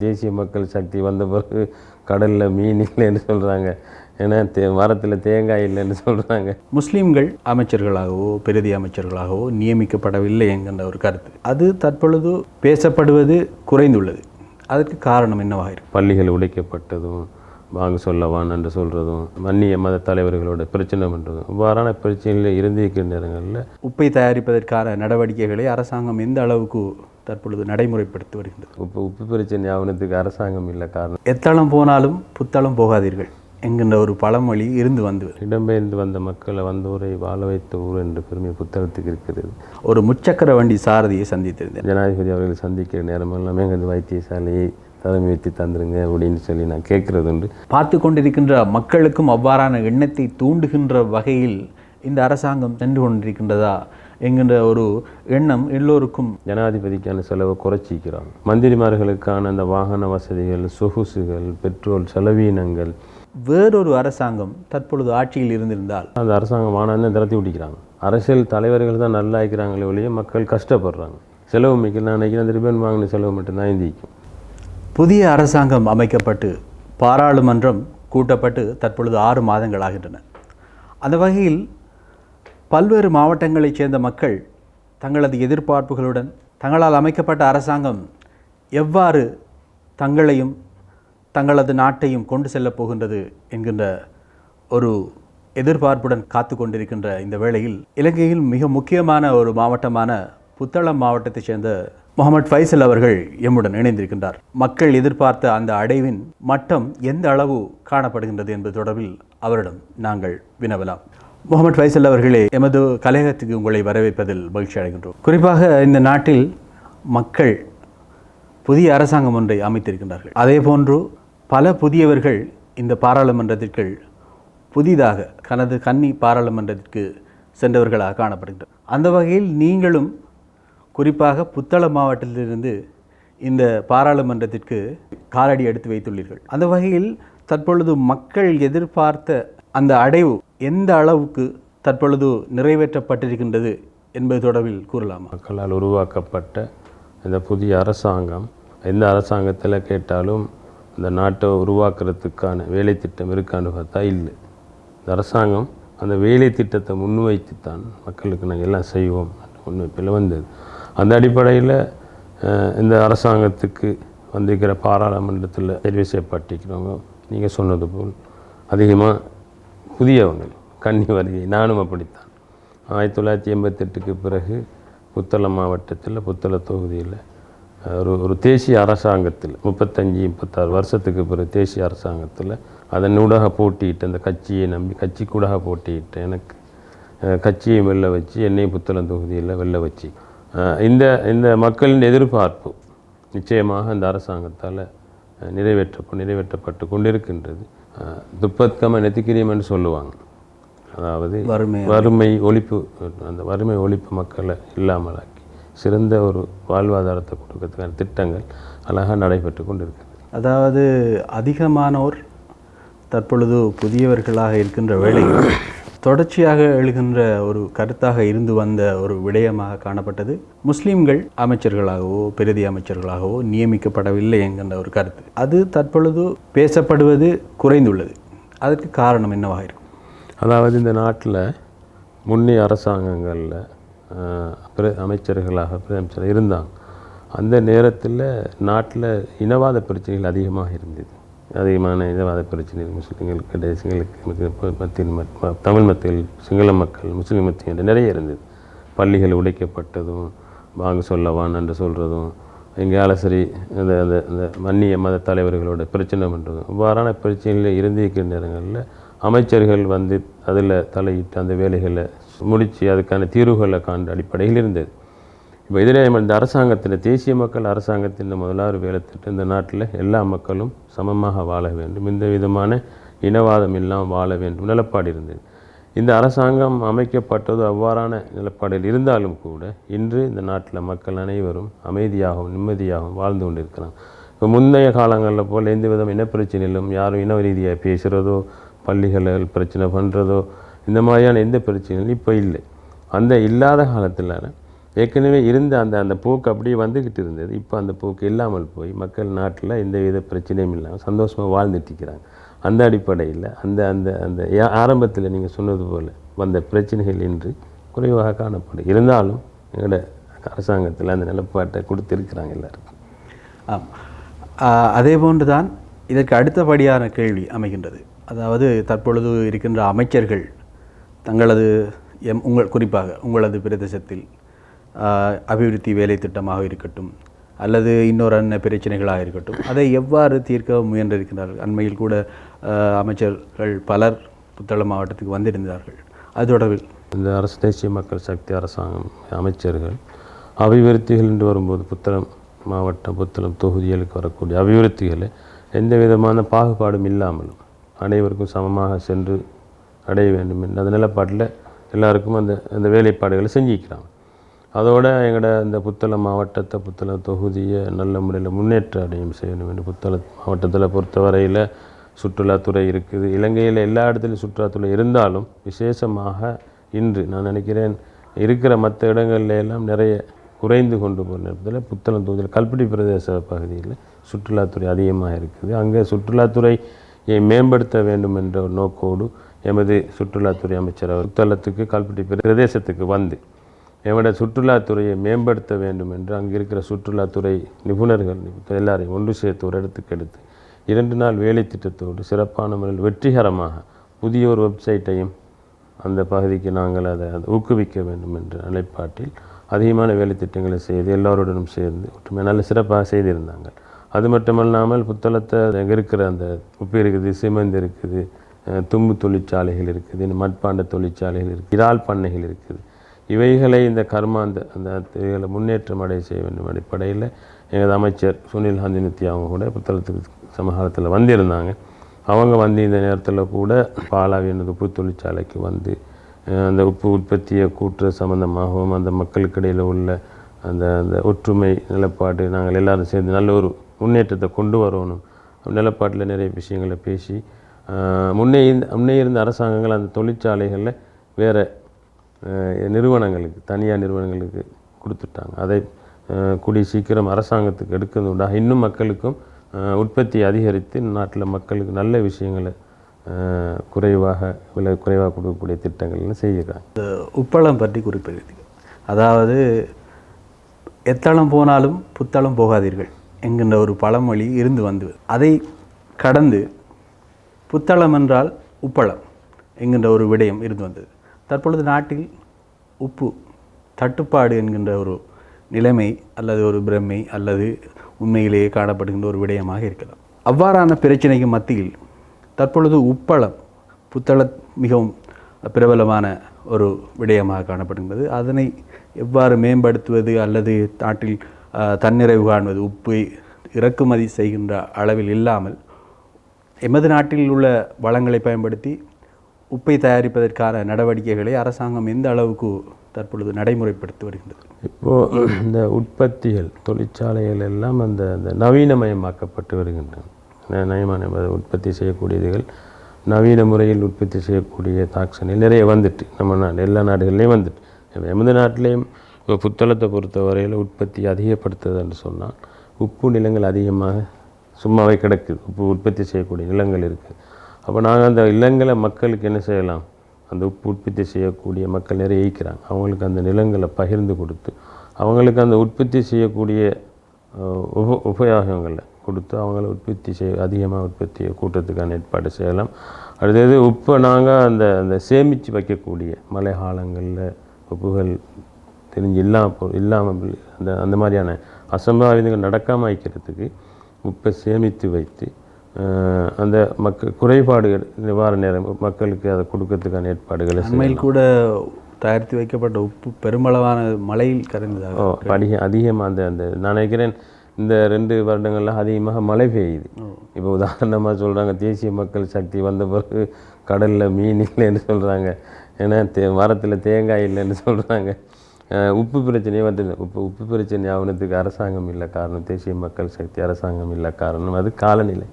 தேசிய மக்கள் சக்தி வந்த பிறகு கடலில் மீன் இல்லைன்னு சொல்கிறாங்க ஏன்னா தே மரத்தில் தேங்காய் இல்லைன்னு சொல்கிறாங்க முஸ்லீம்கள் அமைச்சர்களாகவோ பிரதி அமைச்சர்களாகவோ நியமிக்கப்படவில்லை என்கின்ற ஒரு கருத்து. அது தற்பொழுது பேசப்படுவது குறைந்துள்ளது. அதற்கு காரணம் என்னவாக இருக்கும் பள்ளிகள் உடைக்கப்பட்டதும் வாங்க சொல்லவான் என்று சொல்கிறதும் மன்னிய மத தலைவர்களோட பிரச்சனை பண்ணுறதும் இவ்வாறான பிரச்சனையில் இருந்திருக்கிற நேரங்களில் உப்பை தயாரிப்பதற்கான நடவடிக்கைகளை அரசாங்கம் எந்த அளவுக்கு தற்பொழுது நடைமுறைப்படுத்தி வருகின்றது. உப்பு உப்பு பிரச்சனை ஆவணத்துக்கு அரசாங்கம் இல்லை காரணம். எத்தளம் போனாலும் புத்தளம் போகாதீர்கள் என்கின்ற ஒரு பழமொழி இருந்து வந்து இடம்பெயர்ந்து வந்த மக்களை வந்தோரை வாழ வைத்த ஊர் என்ற பெருமை புத்தகத்துக்கு இருக்கிறது. ஒரு முச்சக்கர வண்டி சாரதியை சந்தித்திருந்தேன். ஜனாதிபதி அவர்கள் சந்திக்கிற நேரமெல்லாம் எங்கள் வைத்தியசாலையை தலைமை வைத்து தந்துருங்க அப்படின்னு சொல்லி நான் கேட்குறது உண்டு. பார்த்து கொண்டிருக்கின்ற மக்களுக்கும் அவ்வாறான எண்ணத்தை தூண்டுகின்ற வகையில் இந்த அரசாங்கம் சென்று கொண்டிருக்கின்றதா? என்கின்ற ஒரு எண்ணம் எல்லோருக்கும் ஜனாதிபதிக்கான செலவை குறைச்சிக்கிறாங்க. மந்திரிமார்களுக்கான அந்த வாகன வசதிகள் சொகுசுகள் பெட்ரோல் செலவீனங்கள். வேறொரு அரசாங்கம் தற்பொழுது ஆட்சியில் இருந்திருந்தால்? அந்த அரசாங்கம் வானான்னு திரத்தி விட்டிக்கிறாங்க. அரசியல் தலைவர்கள் தான் நல்லா இருக்கிறாங்களே ஒழிய மக்கள் கஷ்டப்படுறாங்க. செலவு மிக்க நான் நினைக்கிறேன் ரிபன் வாங்கின செலவு மட்டும்தான் இந்திக்கும் புதிய அரசாங்கம் அமைக்கப்பட்டு பாராளுமன்றம் கூட்டப்பட்டு தற்பொழுது ஆறு மாதங்கள் ஆகின்றன. அந்த வகையில் பல்வேறு மாவட்டங்களைச் சேர்ந்த மக்கள் தங்களது எதிர்பார்ப்புகளுடன் தங்களால் அமைக்கப்பட்ட அரசாங்கம் எவ்வாறு தங்களையும் தங்களது நாட்டையும் கொண்டு செல்லப் போகின்றது என்கின்ற ஒரு எதிர்பார்ப்புடன் காத்து கொண்டிருக்கின்ற இந்த வேளையில் இலங்கையில் மிக முக்கியமான ஒரு மாவட்டமான புத்தளம் மாவட்டத்தைச் சேர்ந்த முகமது ஃபைசல் அவர்கள் எம்முடன் இணைந்திருக்கின்றார். மக்கள் எதிர்பார்த்த அந்த அடைவின் மட்டம் எந்த அளவு காணப்படுகின்றது என்பது தொடர்பில் அவரிடம் நாங்கள் வினவலாம். முகமது ஃபைசல் அவர்களே எமது கலையகத்துக்கு உங்களை வரவேற்பதில் மகிழ்ச்சி அடைகின்றோம். குறிப்பாக இந்த நாட்டில் மக்கள் புதிய அரசாங்கம் ஒன்றை அமைத்திருக்கின்றார்கள். அதே போன்று பல புதியவர்கள் இந்த பாராளுமன்றத்திற்குள் புதிதாக கனது கன்னி பாராளுமன்றத்திற்கு சென்றவர்களாக காணப்படுகின்றனர். அந்த வகையில் நீங்களும் குறிப்பாக புத்தள மாவட்டத்திலிருந்து இந்த பாராளுமன்றத்திற்கு காலடி எடுத்து வைத்துள்ளீர்கள். அந்த வகையில் தற்பொழுது மக்கள் எதிர்பார்த்த அந்த அடைவு எந்த அளவுக்கு தற்பொழுது நிறைவேற்றப்பட்டிருக்கின்றது என்பது தொடர்பில் கூறலாமா? மக்களால் உருவாக்கப்பட்ட இந்த புதிய அரசாங்கம் எந்த அரசாங்கத்தில் கேட்டாலும் இந்த நாட்டை உருவாக்குறதுக்கான வேலை திட்டம் இருக்கான்னு பார்த்தா இல்லை. இந்த அரசாங்கம் அந்த வேலை திட்டத்தை முன்வைத்து தான் மக்களுக்கு நாங்கள் எல்லாம் செய்வோம் முன்வைப்பில் வந்தது. அந்த அடிப்படையில் இந்த அரசாங்கத்துக்கு வந்திருக்கிற பாராளுமன்றத்தில் தெரிவு செய்யப்பட்டிருக்கிறவங்க நீங்கள் சொன்னது போல் அதிகமாக புதியவங்கள் கன்னி வருகை. நானும் அப்படித்தான். ஆயிரத்தி தொள்ளாயிரத்தி எண்பத்தெட்டுக்கு பிறகு புத்தளம் மாவட்டத்தில் புத்தள தொகுதியில் ஒரு ஒரு தேசிய அரசாங்கத்தில் முப்பத்தஞ்சு முப்பத்தாறு வருஷத்துக்கு பிறகு தேசிய அரசாங்கத்தில் அதன் ஊடாக போட்டியிட்டு அந்த கட்சியை நம்பி கட்சி கூடாக போட்டியிட்டு எனக்கு கட்சியை வெல்ல வச்சு என்னையும் புத்தளம் தொகுதியில் வெல்ல வச்சு. இந்த இந்த மக்களின் எதிர்பார்ப்பு நிச்சயமாக இந்த அரசாங்கத்தால் நிறைவேற்ற நிறைவேற்றப்பட்டு கொண்டிருக்கின்றது. துப்பத்கம நெத்திக்கிரியம் என்று சொல்லுவாங்க. அதாவது வறுமை. வறுமை ஒழிப்பு அந்த வறுமை ஒழிப்பு மக்களை இல்லாமலாக்கி சிறந்த ஒரு வாழ்வாதாரத்தை கொடுக்கறதுக்கான திட்டங்கள் அழகாக நடைபெற்று கொண்டிருக்கிறது. அதாவது அதிகமானோர் தற்பொழுது புதியவர்களாக இருக்கின்ற வேளையில் தொடர்ச்சியாக எழுகின்ற ஒரு கருத்தாக இருந்து வந்த ஒரு விடயமாக காணப்பட்டது. முஸ்லீம்கள் அமைச்சர்களாகவோ பிரதி அமைச்சர்களாகவோ நியமிக்கப்படவில்லை என்கின்ற ஒரு கருத்து. அது தற்பொழுது பேசப்படுவது குறைந்துள்ளது. அதற்கு காரணம் என்னவாக இருக்கும்? அதாவது இந்த நாட்டில் முன்னைய அரசாங்கங்களில் பிர அமைச்சர்களாக அமைச்சர் இருந்தாங்க. அந்த நேரத்தில் நாட்டில் இனவாத பிரச்சனைகள் அதிகமாக இருந்தது. அதிகமான இதவாத பிரச்சனைகள் முஸ்லீம்களுக்கு இடையே சிங்களுக்கு மத்தியில் மத்- தமிழ் மத்தியில் சிங்கள மக்கள் முஸ்லீம் மத்தியில் நிறைய இருந்தது. பள்ளிகள் உடைக்கப்பட்டதும் வாங்க சொல்லவான் என்று சொல்கிறதும் எங்கேயால சரி அந்த அந்த அந்த மன்னிய மத தலைவர்களோட பிரச்சனை பண்ணுறதும் இவ்வாறான பிரச்சனைகளில் இருந்திருக்கிற நேரங்களில் அமைச்சர்கள் வந்து அதில் தலையிட்டு அந்த வேலைகளை முடித்து அதுக்கான தீர்வுகளை காண்ட அடிப்படையில் இருந்தது. இப்போ இதில் இந்த அரசாங்கத்தில் தேசிய மக்கள் அரசாங்கத்தின் முதலாவது வேலை திட்டம் இந்த நாட்டில் எல்லா மக்களும் சமமாக வாழ வேண்டும். எந்த விதமான இனவாதம் இல்லாமல் வாழ வேண்டும். நிலப்பாடு இருந்தது. இந்த அரசாங்கம் அமைக்கப்பட்டது அவ்வாறான நிலப்பாடில் இருந்தாலும் கூட இன்று இந்த நாட்டில் மக்கள் அனைவரும் அமைதியாகவும் நிம்மதியாகவும் வாழ்ந்து கொண்டிருக்கிறாங்க. இப்போ முந்தைய காலங்களில் போல் எந்த விதம் இனப்பிரச்சனையிலும் யாரும் இன ரீதியாக பேசுகிறதோ பள்ளிகளில் பிரச்சனை பண்ணுறதோ இந்த மாதிரியான எந்த பிரச்சனையும் இப்போ இல்லை. அந்த இல்லாத காலத்தில் ஏற்கனவே இருந்த அந்த அந்த போக்கு அப்படியே வந்துக்கிட்டு இருந்தது. இப்போ அந்த போக்கு இல்லாமல் போய் மக்கள் நாட்டில் எந்த வித பிரச்சனையும் இல்லாமல் சந்தோஷமாக வாழ்ந்துட்டு இருக்கிறாங்க. அந்த அடிப்படையில் அந்த அந்த அந்த ஆரம்பத்தில் நீங்கள் சொன்னது போல் வந்த பிரச்சனைகள் இன்று குறைவாக காணப்படும். இருந்தாலும் எங்களோட அரசாங்கத்தில் அந்த நிலப்பாட்டை கொடுத்துருக்குறாங்க எல்லாருக்கும். ஆம் அதே போன்று தான் இதற்கு அடுத்தபடியான கேள்வி அமைகின்றது. அதாவது தற்பொழுது இருக்கின்ற அமைச்சர்கள் தங்களது எம் உங்கள் குறிப்பாக உங்களது பிரதேசத்தில் அபிவிருத்தி வேலை திட்டமாக இருக்கட்டும் அல்லது இன்னொரு அன்ன பிரச்சனைகளாக இருக்கட்டும் அதை எவ்வாறு தீர்க்க முயன்றிருக்கிறார்கள்? அண்மையில் கூட அமைச்சர்கள் பலர் புத்தளம் மாவட்டத்துக்கு வந்திருந்தார்கள். அது தொடர்பில். இந்த அரசு தேசிய மக்கள் சக்தி அரசாங்கம் அமைச்சர்கள் அபிவிருத்திகள் என்று வரும்போது புத்தளம் மாவட்டம் புத்தளம் தொகுதிகளுக்கு வரக்கூடிய அபிவிருத்திகளை எந்த விதமான பாகுபாடும் இல்லாமலும் அனைவருக்கும் சமமாக சென்று அடைய வேண்டும். என்ற அந்த நிலப்பாட்டில் எல்லாருக்கும் அந்த அந்த வேலைப்பாடுகளை செஞ்சிக்கிறாங்க அதோடு எங்களோட இந்த புத்தளம் மாவட்டத்தை புத்தளம் தொகுதியை நல்ல முறையில் முன்னேற்ற அடையும் செய்யணும். என்று புத்தளம் மாவட்டத்தில் பொறுத்தவரையில் சுற்றுலாத்துறை இருக்குது. இலங்கையில் எல்லா இடத்துலையும் சுற்றுலாத்துறை இருந்தாலும் விசேஷமாக இன்று நான் நினைக்கிறேன் இருக்கிற மற்ற இடங்கள்ல எல்லாம் நிறைய குறைந்து கொண்டு போகிற நேரத்தில் புத்தளம் தொகுதியில் கல்பிடி பிரதேச பகுதியில் சுற்றுலாத்துறை அதிகமாக இருக்குது. அங்கே சுற்றுலாத்துறையை மேம்படுத்த வேண்டும் என்ற ஒரு நோக்கோடு எமது சுற்றுலாத்துறை அமைச்சர் புத்தளத்துக்கு கல்பட்டி பிரதேசத்துக்கு வந்து எமது சுற்றுலாத்துறையை மேம்படுத்த வேண்டும் என்று அங்கே இருக்கிற சுற்றுலாத்துறை நிபுணர்கள் எல்லாரையும் ஒன்று சேர்த்து ஒரு இடத்துக்கு எடுத்து இரண்டு நாள் வேலை திட்டத்தோடு சிறப்பான முறையில் வெற்றிகரமாக புதிய ஒரு வெப்சைட்டையும் அந்த பகுதிக்கு நாங்கள் அதை அதை ஊக்குவிக்க வேண்டும் என்ற நிலைப்பாட்டில் அதிகமான வேலை திட்டங்களை செய்து எல்லோருடனும் சேர்ந்து ஒற்றுமை நல்ல சிறப்பாக செய்திருந்தாங்க அது மட்டுமல்லாமல் புத்தளத்தை அங்கே இருக்கிற அந்த உப்பு இருக்குது சிமெண்ட் இருக்குது தும்பு தொழிற்சாலைகள் இருக்குது மட்பாண்ட தொழிற்சாலைகள் இருக்குது இறால் பண்ணைகள் இருக்குது. இவைகளை இந்த கர்மா அந்த இவைகளை முன்னேற்றம் அடைய செய்ய வேண்டும் அடிப்படையில் எங்கள் அமைச்சர் சுனில் ஹந்தினித்தி அவங்க கூட புத்தளத்துக்கு சமகாலத்தில் வந்திருந்தாங்க. அவங்க வந்து இந்த நேரத்தில் கூட பாலாவி எனது உப்பு தொழிற்சாலைக்கு வந்து அந்த உப்பு உற்பத்தியை கூட்டுற சம்பந்தமாகவும் அந்த மக்களுக்கிடையில் உள்ள அந்த அந்த ஒற்றுமை நிலப்பாடு நாங்கள் எல்லாரும் சேர்ந்து நல்ல ஒரு முன்னேற்றத்தை கொண்டு வரணும். நிலப்பாட்டில் நிறைய விஷயங்களை பேசி முன்னே இருந்த முன்னே இருந்த அரசாங்கங்கள் அந்த தொழிற்சாலைகளில் வேறு நிறுவனங்களுக்கு தனியார் நிறுவனங்களுக்கு கொடுத்துட்டாங்க. அதை கூடிய சீக்கிரம் அரசாங்கத்துக்கு எடுக்கிறது உண்டாக இன்னும் மக்களுக்கும் உற்பத்தி அதிகரித்து நாட்டில் மக்களுக்கு நல்ல விஷயங்களை குறைவாக விலை குறைவாக கொடுக்கக்கூடிய திட்டங்கள்லாம் செய்கிறாங்க. இந்த உப்பளம் பற்றி குறிப்பிடுகிறீர்கள். அதாவது எத்தளம் போனாலும் புத்தளம் போகாதீர்கள் என்கின்ற ஒரு பழமொழி இருந்து வந்தது. அதை கடந்து புத்தளம் என்றால் உப்பளம் என்கின்ற ஒரு விடயம் இருந்து வந்தது. தற்பொழுது நாட்டில் உப்பு தட்டுப்பாடு என்கின்ற ஒரு நிலைமை அல்லது ஒரு பிரமை அல்லது உண்மையிலேயே காணப்படுகின்ற ஒரு விடயமாக இருக்கலாம். அவ்வாறான பிரச்சனைக்கு மத்தியில் தற்பொழுது உப்பளம் புத்தள மிகவும் பிரபலமான ஒரு விடயமாக காணப்படுகின்றது. அதனை எவ்வாறு மேம்படுத்துவது அல்லது நாட்டில் தன்னிறைவு காண்பது உப்பை இறக்குமதி செய்கின்ற அளவில் இல்லாமல் எமது நாட்டில் உள்ள வளங்களை பயன்படுத்தி உப்பை தயாரிப்பதற்கான நடவடிக்கைகளை அரசாங்கம் எந்த அளவுக்கு தற்பொழுது நடைமுறைப்படுத்தி வருகின்றது? இப்போது இந்த உற்பத்திகள் தொழிற்சாலைகள் எல்லாம் அந்த அந்த நவீனமயமாக்கப்பட்டு வருகின்றன. நயமான உற்பத்தி செய்யக்கூடியதுகள் நவீன முறையில் உற்பத்தி செய்யக்கூடிய தாக்சனில் நிறைய வந்துட்டு நம்ம நாடு எல்லா நாடுகள்லேயும் வந்துட்டு. எமது நாட்டிலையும் இப்போ புத்தளத்தை பொறுத்தவரையில் உற்பத்தி அதிகப்படுத்துதுன்னு சொன்னால் உப்பு நிலங்கள் அதிகமாக சும்மாவே கிடக்குது. உப்பு உற்பத்தி செய்யக்கூடிய நிலங்கள் இருக்குது அப்போ நாங்கள் அந்த இல்லங்களை மக்களுக்கு என்ன செய்யலாம்? அந்த உப்பு உற்பத்தி செய்யக்கூடிய மக்கள் நிறைய ஈக்கிறாங்க அவங்களுக்கு அந்த நிலங்களை பகிர்ந்து கொடுத்து அவங்களுக்கு அந்த உற்பத்தி செய்யக்கூடிய உப உபயோகங்களை கொடுத்து அவங்கள உற்பத்தி செய்ய அதிகமாக உற்பத்தியை கூட்டத்துக்கான ஏற்பாடு செய்யலாம். அடுத்தது உப்பை நாங்கள் அந்த அந்த சேமித்து வைக்கக்கூடிய மழை காலங்களில் உப்புகள் தெரிஞ்சு இல்லாமல் போ இல்லாமல் அந்த அந்த மாதிரியான அசம்பாவிதங்கள் நடக்காமல் வைக்கிறதுக்கு உப்பை சேமித்து வைத்து அந்த மக்கள் குறைபாடுகள் நிவாரண நேரம் மக்களுக்கு அதை கொடுக்கறதுக்கான ஏற்பாடுகளை. அண்மையில் கூட தயாரித்து வைக்கப்பட்ட உப்பு பெருமளவான மழையில் கரைந்ததாக ஓ அதிக அதிகமாக அந்த அந்த நான் நினைக்கிறேன் இந்த ரெண்டு வருடங்கள்ல அதிகமாக மழை பெய்யுது. இப்போ உதாரணமாக சொல்கிறாங்க தேசிய மக்கள் சக்தி வந்த பிறகு கடலில் மீன் இல்லைன்னு சொல்கிறாங்க ஏன்னா தே மரத்தில் தேங்காய் இல்லைன்னு சொல்கிறாங்க உப்பு பிரச்சனையே வந்து உப்பு உப்பு பிரச்சனை ஆவணத்துக்கு அரசாங்கம் இல்லை காரணம் தேசிய மக்கள் சக்தி அரசாங்கம் இல்லை காரணம். அது காலநிலை.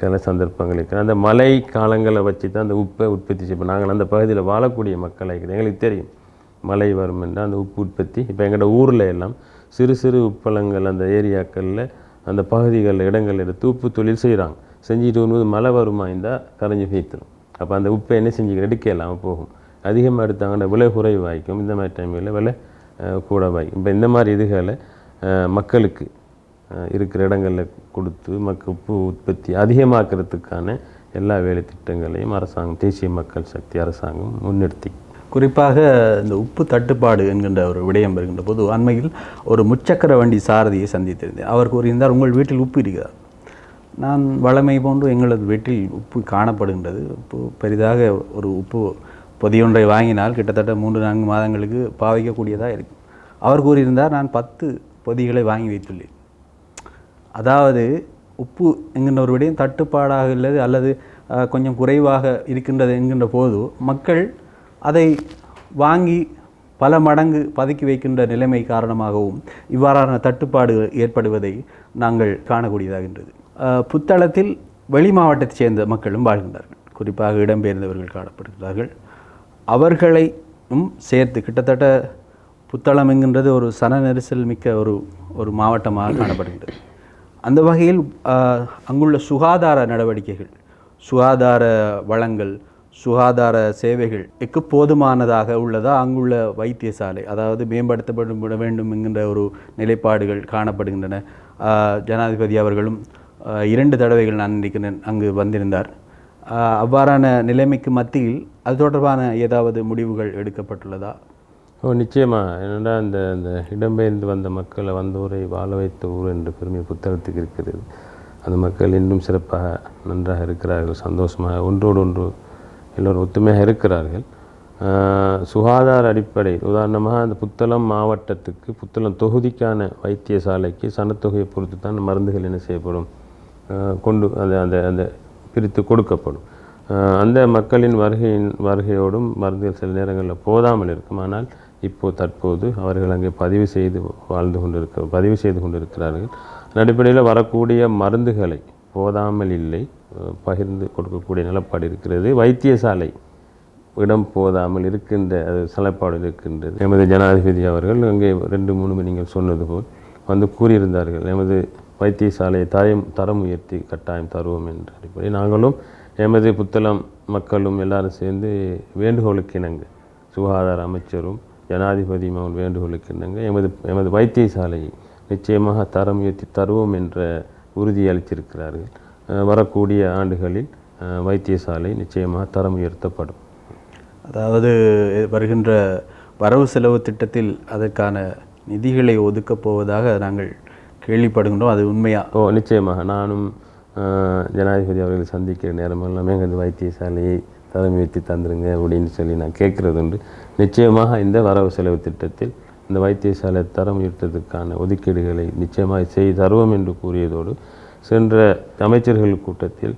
கல சந்தர்ப்பங்கள் இருக்குது. அந்த மழை காலங்களை வச்சு தான் அந்த உப்பை உற்பத்தி செய்வோம் நாங்கள் அந்த பகுதியில் வாழக்கூடிய மக்களாக இருக்குது எங்களுக்கு தெரியும். மழை வரும் என்றால் அந்த உப்பு உற்பத்தி. இப்போ எங்களோட ஊரில் எல்லாம் சிறு சிறு உப்பளங்கள் அந்த ஏரியாக்களில் அந்த பகுதிகளில் இடங்கள் எடுத்து உப்பு தொழில் செய்கிறாங்க செஞ்சுட்டு வரும்போது மழை வருமா இருந்தால் கரைஞ்சி வீத்துரும் அப்போ அந்த உப்பை என்ன செஞ்சுக்கிற எடுக்க இல்லாமல் போகும். அதிகமாக எடுத்தாங்கன்னா விலை குறைவாய்க்கும். இந்த மாதிரி டைமில் விலை கூட வாய்க்கும் இப்போ இந்த மாதிரி இதுகளை மக்களுக்கு இருக்கிற இடங்களில் கொடுத்து மக்கு உப்பு உற்பத்தி அதிகமாக்குறதுக்கான எல்லா வேலை திட்டங்களையும் அரசாங்கம் தேசிய மக்கள் சக்தி அரசாங்கம் முன்னிறுத்தி. குறிப்பாக இந்த உப்பு தட்டுப்பாடு என்கின்ற ஒரு விடயம் வருகின்ற போது அண்மையில் ஒரு முச்சக்கர வண்டி சாரதியை சந்தித்திருந்தேன். அவர் கூறியிருந்தார் உங்கள் வீட்டில் உப்பு இருக்கிறார் நான் வளமை போன்று எங்களது வீட்டில் உப்பு காணப்படுகின்றது. உப்பு பெரிதாக ஒரு உப்பு பொதியொன்றை வாங்கினால் கிட்டத்தட்ட மூன்று நான்கு மாதங்களுக்கு பாவிக்கக்கூடியதாக இருக்கும். அவர் கூறியிருந்தார் நான் பத்து பொதிகளை வாங்கி வைத்துள்ளேன். அதாவது உப்பு என்கின்ற ஒரு விடயம் தட்டுப்பாடாக உள்ளது அல்லது கொஞ்சம் குறைவாக இருக்கின்றது என்கின்ற போது மக்கள் அதை வாங்கி பல மடங்கு பதுக்கி வைக்கின்ற நிலைமை காரணமாகவும் இவ்வாறான தட்டுப்பாடு ஏற்படுவதை நாங்கள் காணக்கூடியதாகின்றது. புத்தளத்தில் வெளி மாவட்டத்தைச் சேர்ந்த மக்களும் வாழ்கின்றார்கள். குறிப்பாக இடம்பெயர்ந்தவர்கள் காணப்படுகிறார்கள். அவர்களையும் சேர்த்து கிட்டத்தட்ட புத்தளம் என்கின்றது ஒரு சன நெரிசல் மிக்க ஒரு ஒரு மாவட்டமாக காணப்படுகின்றது. அந்த வகையில் அங்குள்ள சுகாதார நடவடிக்கைகள் சுகாதார வளங்கள் சுகாதார சேவைகள் எக்கு போதுமானதாக உள்ளதா? அங்குள்ள வைத்தியசாலை அதாவது மேம்படுத்தப்பட வேண்டும் என்கின்ற ஒரு நிலைப்பாடுகள் காணப்படுகின்றன. ஜனாதிபதி அவர்களும் இரண்டு தடவைகள் நான் நினைக்கிறேன் அங்கு வந்திருந்தார். அவ்வாறான நிலைமைக்கு மத்தியில் அது தொடர்பான ஏதாவது முடிவுகள் எடுக்கப்பட்டுள்ளதா? ஓ நிச்சயமாக என்னடா இந்த இந்த இடம்பெயர்ந்து வந்த மக்களை வந்தோரை வாழ வைத்த ஊர் என்ற பெருமை புத்தகத்துக்கு இருக்கிறது அந்த மக்கள் இன்னும் சிறப்பாக நன்றாக இருக்கிறார்கள் சந்தோஷமாக ஒன்றோடு ஒன்று எல்லோரும் ஒத்துமையாக இருக்கிறார்கள். சுகாதார அடிப்படை. உதாரணமாக அந்த புத்தளம் மாவட்டத்துக்கு புத்தளம் தொகுதிக்கான வைத்தியசாலைக்கு சனத்தொகையை பொறுத்து தான் மருந்துகள் என்ன செய்யப்படும்? கொண்டு அந்த அந்த அந்த பிரித்து கொடுக்கப்படும். அந்த மக்களின் வருகையின் வருகையோடும் மருந்துகள் சில நேரங்களில் போதாமல் இருக்கும். ஆனால் இப்போ தற்போது அவர்கள் அங்கே பதிவு செய்து வாழ்ந்து கொண்டிருக்க பதிவு செய்து கொண்டிருக்கிறார்கள். அடிப்படையில் வரக்கூடிய மருந்துகளை போதாமல் இல்லை பகிர்ந்து கொடுக்கக்கூடிய நிலப்பாடு இருக்கிறது. வைத்தியசாலை இடம் போதாமல் இருக்கின்ற அது சிலப்பாடு இருக்கின்றது. எமது ஜனாதிபதி அவர்கள் அங்கே ரெண்டு மூணு மணி நீங்கள் சொன்னது போல் வந்து கூறியிருந்தார்கள் எமது வைத்தியசாலையை தரம் தரம் உயர்த்தி கட்டாயம் தருவோம் என்ற அடிப்படை நாங்களும் எமது புத்தளம் மக்களும் எல்லாரும் சேர்ந்து வேண்டுகோளுக்கு இணங்க சுகாதார அமைச்சரும் ஜனாதிபதியும் அவன் வேண்டுகோளுக்கு இணங்க எமது எமது வைத்தியசாலையை நிச்சயமாக தரம் உயர்த்தி தருவோம் என்ற உறுதி அளித்திருக்கிறார்கள். வரக்கூடிய ஆண்டுகளில் வைத்தியசாலை நிச்சயமாக தரம் உயர்த்தப்படும். அதாவது வருகின்ற வரவு செலவு திட்டத்தில் அதற்கான நிதிகளை ஒதுக்கப் போவதாக நாங்கள் கேள்விப்படுகின்றோம். அது உண்மையா? ஓ நிச்சயமாக. நானும் ஜனாதிபதி அவர்களை சந்திக்கிற நேரமெல்லாம் எங்கள் வைத்தியசாலையை தரம் வைத்து தந்துருங்க அப்படின்னு சொல்லி நான் கேட்குறது உண்டு. நிச்சயமாக இந்த வரவு செலவு திட்டத்தில் இந்த வைத்தியசாலை தரம் உயர்த்ததுக்கான ஒதுக்கீடுகளை நிச்சயமாக செய்து தருவோம் என்று கூறியதோடு சென்ற அமைச்சர்கள் கூட்டத்தில்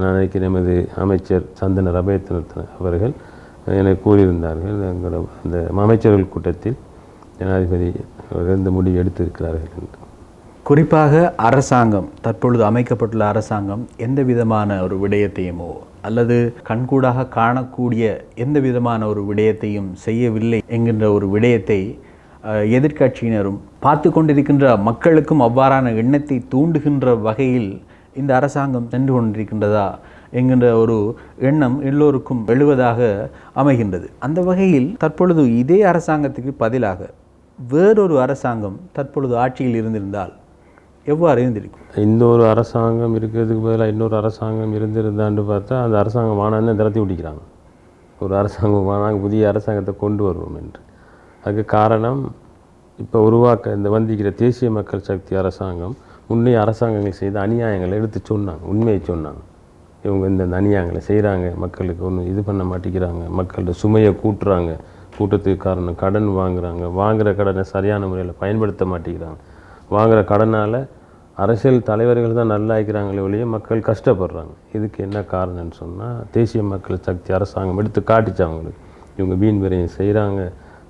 நான் நினைக்கிறேன் எமது அமைச்சர் சந்தன ரபயத்தின அவர்கள் என கூறியிருந்தார்கள். எங்களோட அந்த அமைச்சர்கள் கூட்டத்தில் ஜனாதிபதி அவர்கள் இந்த முடிவு எடுத்திருக்கிறார்கள் என்று. குறிப்பாக அரசாங்கம் தற்பொழுது அமைக்கப்பட்டுள்ள அரசாங்கம் எந்த விதமான ஒரு விடயத்தையுமோ அல்லது கண்கூடாக காணக்கூடிய எந்த விதமான ஒரு விடயத்தையும் செய்யவில்லை என்கின்ற ஒரு விடயத்தை எதிர்கட்சியினரும் பார்த்து கொண்டிருக்கின்ற மக்களுக்கும் அவ்வாறான எண்ணத்தை தூண்டுகின்ற வகையில் இந்த அரசாங்கம் சென்று கொண்டிருக்கின்றதா என்கின்ற ஒரு எண்ணம் எல்லோருக்கும் எழுவதாக அமைகின்றது. அந்த வகையில் தற்பொழுது இதே அரசாங்கத்துக்கு பதிலாக வேறொரு அரசாங்கம் தற்பொழுது ஆட்சியில் இருந்திருந்தால் எவ்வாறு இருந்திருக்கும்? இன்னொரு அரசாங்கம் இருக்கிறதுக்கு பதிலாக இன்னொரு அரசாங்கம் இருந்திருந்தான்னு பார்த்தா அந்த அரசாங்கம் வானான்னு திரத்தி விட்டிக்கிறாங்க ஒரு அரசாங்கம் வானாங்க புதிய அரசாங்கத்தை கொண்டு வருவோம் என்று. அதுக்கு காரணம் இப்போ உருவாக்க இந்த வந்திக்கிற தேசிய மக்கள் சக்தி அரசாங்கம் உண்மை அரசாங்கங்கள் செய்த அநியாயங்களை எடுத்து சொன்னாங்க உண்மையை சொன்னாங்க. இவங்க இந்த அநியாயங்களை செய்கிறாங்க மக்களுக்கு ஒன்றும் இது பண்ண மாட்டேங்கிறாங்க மக்களோட சுமையை கூட்டுறாங்க கூட்டத்துக்கு காரணம் கடன் வாங்குகிறாங்க வாங்குகிற கடனை சரியான முறையில் பயன்படுத்த மாட்டேங்கிறாங்க. வாங்குகிற கடனால் அரசியல் தலைவர்கள் தான் நல்லாயிருக்கிறாங்களே ஒழிய மக்கள் கஷ்டப்படுறாங்க. இதுக்கு என்ன காரணம்னு சொன்னால் தேசிய மக்கள் சக்தி அரசாங்கம் எடுத்து காட்டிச்சு அவங்களுக்கு. இவங்க வீண் விரையும் செய்கிறாங்க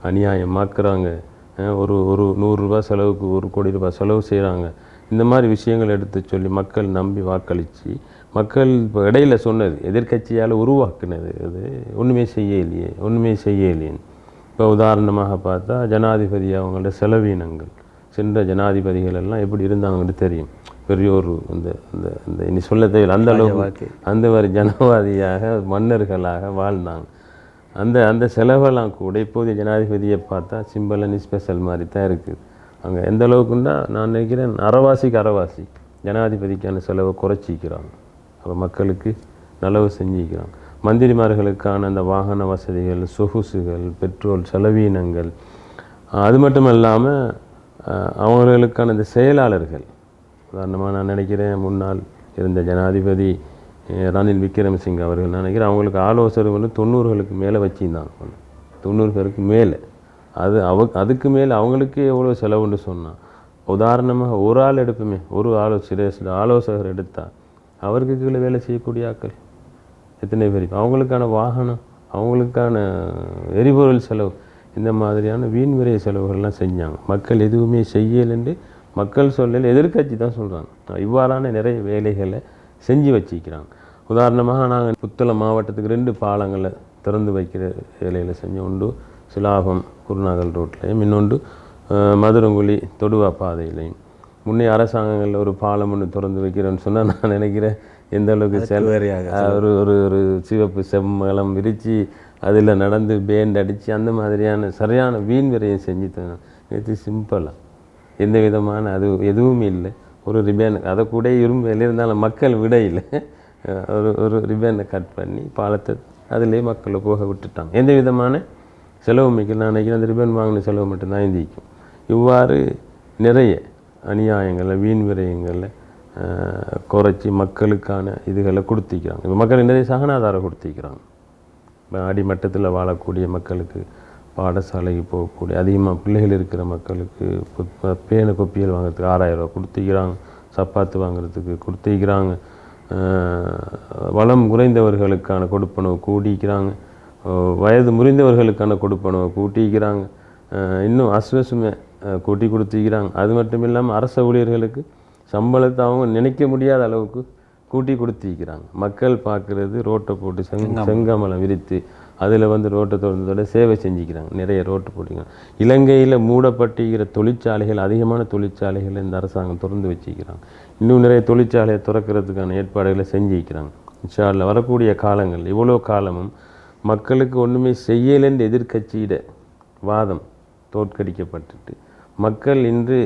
அநியாயமாக்குறாங்க மாக்குறாங்க ஒரு ஒரு நூறுரூபா செலவுக்கு ஒரு கோடி ரூபாய் செலவு செய்கிறாங்க இந்த மாதிரி விஷயங்கள் எடுத்து சொல்லி மக்கள் நம்பி வாக்களித்து மக்கள் இப்போ இடையில சொன்னது எதிர்க்கட்சியால் உருவாக்குனது அது ஒன்றுமே செய்ய இல்லையே ஒன்றுமே செய்ய இல்லையேன்னு இப்போ உதாரணமாக பார்த்தா ஜனாதிபதி அவங்களோட செலவீனங்கள். சென்ற ஜனாதிபதிகள் எல்லாம் எப்படி இருந்தாங்கன்னு தெரியும். பெரிய ஒரு இந்த இந்த இந்த இனி சொல்ல தேவையில்லை. அந்த அளவுக்கு அந்த மாதிரி ஜனவாதியாக மன்னர்களாக வாழ்ந்தாங்க. அந்த அந்த செலவெல்லாம் கூட இப்போதைய ஜனாதிபதியை பார்த்தா சிம்பிள் அண்ட் ஸ்பெஷல் மாதிரி தான் இருக்குது அங்கே எந்த அளவுக்குன்னா நான் நினைக்கிறேன் அறவாசிக்கு அறவாசி. ஜனாதிபதிக்கான செலவை குறைச்சிக்கிறாங்க. அப்போ மக்களுக்கு நலவு செஞ்சுக்கிறாங்க. மந்திரிமார்களுக்கான அந்த வாகன வசதிகள் சொகுசுகள் பெட்ரோல் செலவீனங்கள் அது மட்டும் இல்லாமல் அவர்களுக்கான இந்த செயலாளர்கள் உதாரணமாக நான் நினைக்கிறேன் முன்னாள் இருந்த ஜனாதிபதி ரணில் விக்ரமசிங் அவர்கள் நான் நினைக்கிறேன் அவங்களுக்கு ஆலோசனை வந்து தொண்ணூறுகளுக்கு மேலே வச்சுருந்தாங்க. தொண்ணூறு பேருக்கு மேலே. அது அவ அதுக்கு மேலே அவங்களுக்கு எவ்வளோ செலவுன்னு சொன்னான் உதாரணமாக ஒரு ஆள் எடுப்புமே ஒரு ஆலோசனை ஆலோசகர் எடுத்தால் அவருக்கு கீழே வேலை செய்யக்கூடிய ஆட்கள் எத்தனை பேர்? அவங்களுக்கான வாகனம் அவங்களுக்கான எரிபொருள் செலவு இந்த மாதிரியான வீண் விரைய செலவுகள்லாம் செஞ்சாங்க. மக்கள் எதுவுமே செய்யலைன்னு மக்கள் சொல்லல எதிர்க்கட்சி தான் சொல்கிறாங்க இவ்வாறான நிறைய வேலைகளை செஞ்சு வச்சிக்கிறாங்க உதாரணமாக நாங்கள் புத்தளம் மாவட்டத்துக்கு ரெண்டு பாலங்களை திறந்து வைக்கிற வேலையில் செஞ்ச உண்டு சிலாபம் குருநாகல் ரோட்லையும் இன்னொன்று மதுரங்குழி தொடுவா பாதையிலையும். முன்னைய அரசாங்கங்களில் ஒரு பாலம் ஒன்று திறந்து வைக்கிறேன்னு சொன்னால் நான் நினைக்கிறேன் எந்த அளவுக்கு செல் வேறையாக அஹ் ஒரு ஒரு ஒரு சிவப்பு செம்மலம் விரித்து அதில் நடந்து பேண்ட் அடித்து அந்த மாதிரியான சரியான வீண் விரையும் செஞ்சு தரணும் இது சிம்பிளாக எந்த விதமான அது எதுவுமே இல்லை. ஒரு ரிபேன் அதை கூட இரும்பு இருந்தாலும் மக்கள் விடையில் ஒரு ஒரு ரிபேனை கட் பண்ணி பாலத்தை அதிலே மக்களை போக விட்டுட்டாங்க. எந்த விதமான செலவு மிக்க நான் நினைக்கிறேன் அந்த ரிபன் வாங்கின செலவு மட்டும்தான் இந்திக்கும் இவ்வாறு நிறைய அநியாயங்களை வீண் விரயங்களை குறைச்சி மக்களுக்கான இதுகளை கொடுத்திக்கிறாங்க இப்போ மக்கள் நிறைய சகனாதாரம் கொடுத்திக்கிறாங்க அடிமட்டத்தில் வாழக்கூடிய மக்களுக்கு பாடசாலைக்கு போகக்கூடிய அதிகமாக பிள்ளைகள் இருக்கிற மக்களுக்கு புத்- பேன கொப்பியல் வாங்குறதுக்கு ஆறாயிரம் ரூபா சப்பாத்து வாங்குறதுக்கு கொடுத்துக்கிறாங்க. வளம் குறைந்தவர்களுக்கான கொடுப்பனவு கூட்டிக்கிறாங்க. வயது முறிந்தவர்களுக்கான கொடுப்பனவை கூட்டிக்கிறாங்க. இன்னும் அஸ்வசுமை கூட்டி கொடுத்துக்கிறாங்க. அது மட்டும் இல்லாமல் அரச ஊழியர்களுக்கு சம்பளத்தை அவங்க நினைக்க முடியாத அளவுக்கு கூட்டி கொடுத்திருக்கிறாங்க. மக்கள் பார்க்குறது ரோட்டை போட்டு செங் செங்கமலம் விரித்து அதில் வந்து ரோட்டை திறந்ததோட சேவை செஞ்சுக்கிறாங்க. நிறைய ரோட்டு போட்டிக்கிறாங்க இலங்கையில் மூடப்பட்டிருக்கிற தொழிற்சாலைகள் அதிகமான தொழிற்சாலைகளை இந்த அரசாங்கம் திறந்து வச்சிருக்கிறாங்க. இன்னும் நிறைய தொழிற்சாலையை திறக்கிறதுக்கான ஏற்பாடுகளை செஞ்சுக்கிறாங்க. இன்ஷால்ல வரக்கூடிய காலங்கள் இவ்வளோ காலமும் மக்களுக்கு ஒன்றுமே செய்யலைன்ற எதிர்க்கட்சியிட வாதம் தோற்கடிக்கப்பட்டுட்டு மக்கள் இன்று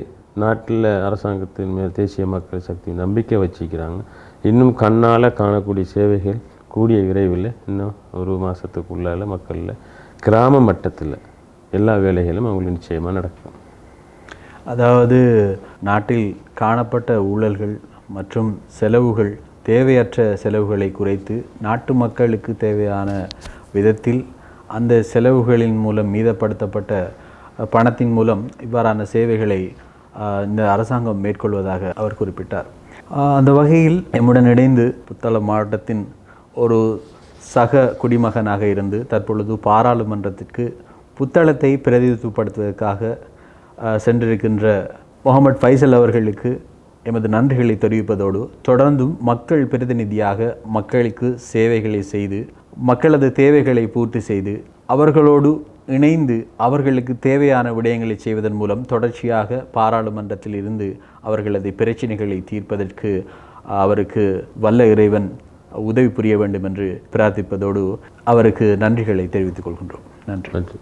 நாட்டில் அரசாங்கத்தின் மேல் தேசிய மக்கள் சக்தி நம்பிக்கை வச்சிக்கிறாங்க இன்னும் கண்ணால் காணக்கூடிய சேவைகள் கூடிய விரைவில் இன்னும் ஒரு மாதத்துக்குள்ளால் மக்களில் கிராம மட்டத்தில் எல்லா வேலைகளும் அவங்களுக்கு நிச்சயமாக நடக்கும். அதாவது நாட்டில் காணப்பட்ட ஊழல்கள் மற்றும் செலவுகள் தேவையற்ற செலவுகளை குறைத்து நாட்டு மக்களுக்கு தேவையான விதத்தில் அந்த செலவுகளின் மூலம் மீதப்படுத்தப்பட்ட பணத்தின் மூலம் இவ்வாறான சேவைகளை இந்த அரசாங்கம் மேற்கொள்வதாக அவர் குறிப்பிட்டார். அந்த வகையில் எம்முடன் இணைந்து புத்தளம் மாவட்டத்தின் ஒரு சக குடிமகனாக இருந்து தற்பொழுது பாராளுமன்றத்திற்கு புத்தளத்தை பிரதிநிதித்துவப்படுத்துவதற்காக சென்றிருக்கின்ற முகமது ஃபைசல் அவர்களுக்கு எமது நன்றிகளை தெரிவிப்பதோடு தொடர்ந்தும் மக்கள் பிரதிநிதியாக மக்களுக்கு சேவைகளை செய்து மக்களது தேவைகளை பூர்த்தி செய்து அவர்களோடு இணைந்து அவர்களுக்கு தேவையான விடயங்களை செய்வதன் மூலம் தொடர்ச்சியாக பாராளுமன்றத்தில் இருந்து அவர்களது பிரச்சினைகளை தீர்ப்பதற்கு அவருக்கு வல்ல இறைவன் உதவி புரிய வேண்டும் என்று பிரார்த்திப்பதோடு அவருக்கு நன்றிகளை தெரிவித்துக் கொள்கின்றோம். நன்றி. நன்றி.